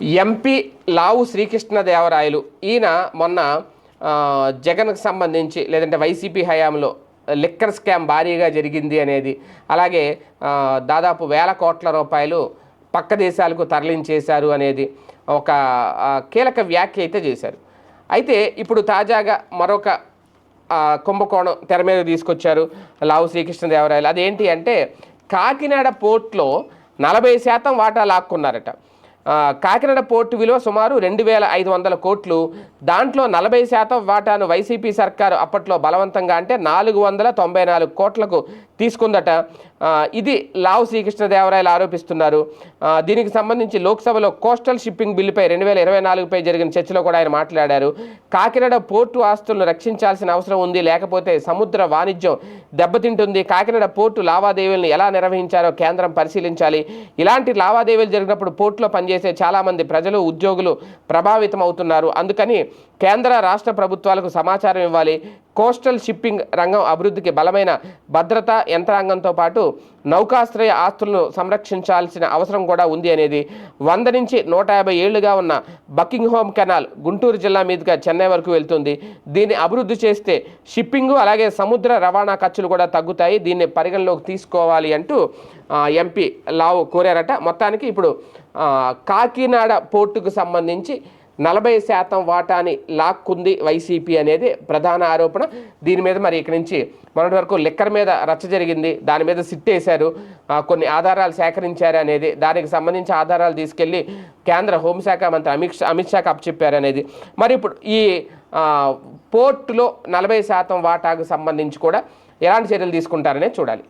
MP లావు శ్రీకృష్ణదేవరాయలు ఈయన మొన్న జగన్కు సంబంధించి లేదంటే వైసీపీ హయాంలో లిక్కర్ స్కామ్ భారీగా జరిగింది అనేది అలాగే దాదాపు వేల కోట్ల రూపాయలు పక్క దేశాలకు తరలించేశారు అనేది ఒక కీలక వ్యాఖ్య అయితే చేశారు. అయితే ఇప్పుడు తాజాగా మరొక కుంభకోణం తెర మీద తీసుకొచ్చారు లావు శ్రీకృష్ణదేవరాయలు అదేంటి అంటే కాకినాడ పోర్ట్లో నలభై శాతం వాటా లాక్కున్నారట. కాకినాడ పోర్టు విలువ సుమారు రెండు వేల ఐదు వందల కోట్లు. దాంట్లో నలభై శాతం వాటాను వైసీపీ సర్కారు అప్పట్లో బలవంతంగా అంటే నాలుగు వందల తొంభై నాలుగు కోట్లకు తీసుకుందట. ఇది లావు శ్రీకృష్ణదేవరాయలు ఆరోపిస్తున్నారు. దీనికి సంబంధించి లోక్సభలో కోస్టల్ షిప్పింగ్ బిల్లుపై రెండు వేల ఇరవై నాలుగుపై జరిగిన చర్చలో కూడా ఆయన మాట్లాడారు. కాకినాడ పోర్టు ఆస్తులను రక్షించాల్సిన అవసరం ఉంది లేకపోతే సముద్ర వాణిజ్యం దెబ్బతింటుంది. కాకినాడ పోర్టు లావాదేవీలను ఎలా నిర్వహించారో కేంద్రం పరిశీలించాలి. ఇలాంటి లావాదేవీలు జరిగినప్పుడు పోర్టులో పనిచేసే చాలామంది ప్రజలు ఉద్యోగులు ప్రభావితం అవుతున్నారు అందుకని కేంద్ర రాష్ట్ర ప్రభుత్వాలకు సమాచారం ఇవ్వాలి. కోస్టల్ షిప్పింగ్ రంగం అభివృద్ధికి బలమైన భద్రత యంత్రాంగంతో పాటు నౌకాశ్రయ ఆస్తులను సంరక్షించాల్సిన అవసరం కూడా ఉంది అనేది వంద నుంచి నూట యాభై ఏళ్ళుగా ఉన్న బకింగ్ హోమ్ కెనాల్ గుంటూరు జిల్లా మీదుగా చెన్నై వరకు వెళ్తుంది. దీన్ని అభివృద్ధి చేస్తే షిప్పింగ్ అలాగే సముద్ర రవాణా ఖర్చులు కూడా తగ్గుతాయి. దీన్ని పరిగణలోకి తీసుకోవాలి అంటూ ఎంపీ లావు కోరారట. మొత్తానికి ఇప్పుడు కాకినాడ పోర్టుకు సంబంధించి నలభై శాతం వాటాని లాక్కుంది వైసీపీ అనేది ప్రధాన ఆరోపణ. దీని మీద మరి ఇక్కడి నుంచి మొన్నటి వరకు లిక్కర్ మీద రచ్చ జరిగింది. దాని మీద సిట్టేశారు. కొన్ని ఆధారాలు సేకరించారు అనేది దానికి సంబంధించి ఆధారాలు తీసుకెళ్ళి కేంద్ర హోంశాఖ మంత్రి అమిత్ షా అమిత్ షాకి అప్పచెప్పారు అనేది. మరి ఇప్పుడు ఈ పోర్టులో నలభై శాతం వాటాకు సంబంధించి కూడా ఎలాంటి చర్యలు తీసుకుంటారనే చూడాలి.